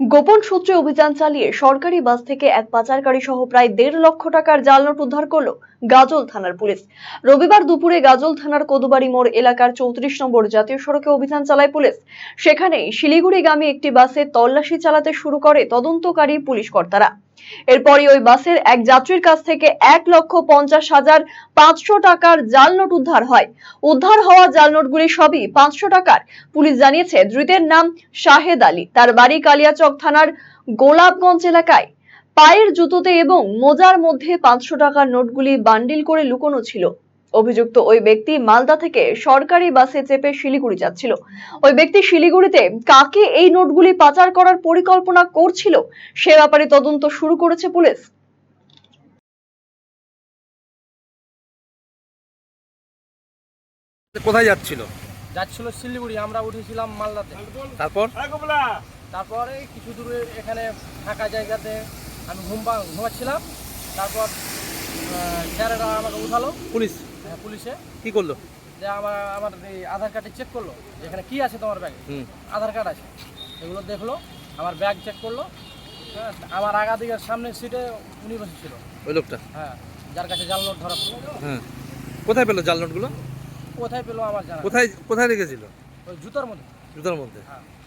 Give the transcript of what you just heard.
গোপন সূত্রে অভিযান চালিয়ে সরকারি বাস থেকে এক পাচারকারী সহ প্রায় দেড় লক্ষ টাকার জাল নোট উদ্ধার করল গাজল থানার পুলিশ। রবিবার দুপুরে গাজল থানার কদুবাড়ি মোড় এলাকার চৌত্রিশ নম্বর জাতীয় সড়কে অভিযান চালায় পুলিশ। সেখানে শিলিগুড়িগামী একটি বাসে তল্লাশি চালাতে শুরু করে তদন্তকারী পুলিশ কর্তারা। এরপরই ওই বাসের এক যাত্রীর কাছ থেকে এক লক্ষ পঞ্চাশ হাজার পাঁচশো টাকার জাল নোট উদ্ধার হয়। উদ্ধার হওয়া জাল নোটগুলি সবই পাঁচশো টাকার। পুলিশ জানিয়েছে, ধৃতের নাম শাহেদ আলী। তার বাড়ি কালিয়াচক থানার গোলাপগঞ্জ এলাকায়। পায়ের জুতোতে এবং মোজার মধ্যে পাঁচশো টাকার নোটগুলি বান্ডিল করে লুকোনো ছিল। অভিযুক্ত ওই ব্যক্তি মালদা থেকে সরকারি বাসে চেপে শিলিগুড়ি যাচ্ছিল। ওই ব্যক্তি শিলিগুড়িতে কাকে এই নোটগুলি পাচার করার পরিকল্পনা করছিল সে ব্যাপারে তদন্ত শুরু করেছে পুলিশ। কোথায় যাচ্ছিল? যাচ্ছিল শিলিগুড়ি আমরা উঠেছিলাম মালদাতে। তারপর? তারপরে কিছু দূরে এখানে ফাঁকা জায়গাতে আমি ঘুমবা ঘুমাচ্ছিলাম। তারপর স্যারেরা আমাকে উঠালো। পুলিশ? পুলিশে। কি করল? যে আমার আমার এই আধার কার্ডে চেক করল যে এখানে কি আছে তোমার ব্যাগে হুম। আধার কার্ড আছে। এগুলো দেখল আমার ব্যাগ চেক করল। আমার আগা দিকের সামনের সিটে উনি বসেছিল ওই লোকটা? হ্যাঁ যার কাছে জাল নোট ধরা পড়ল। হ্যাঁ। কোথায় পেল জাল নোটগুলো? কোথায় পেল আমার জানা কোথায় কোথায় রেখেছিল? ওই জুতোর মধ্যে। জুতার মধ্যে? হ্যাঁ।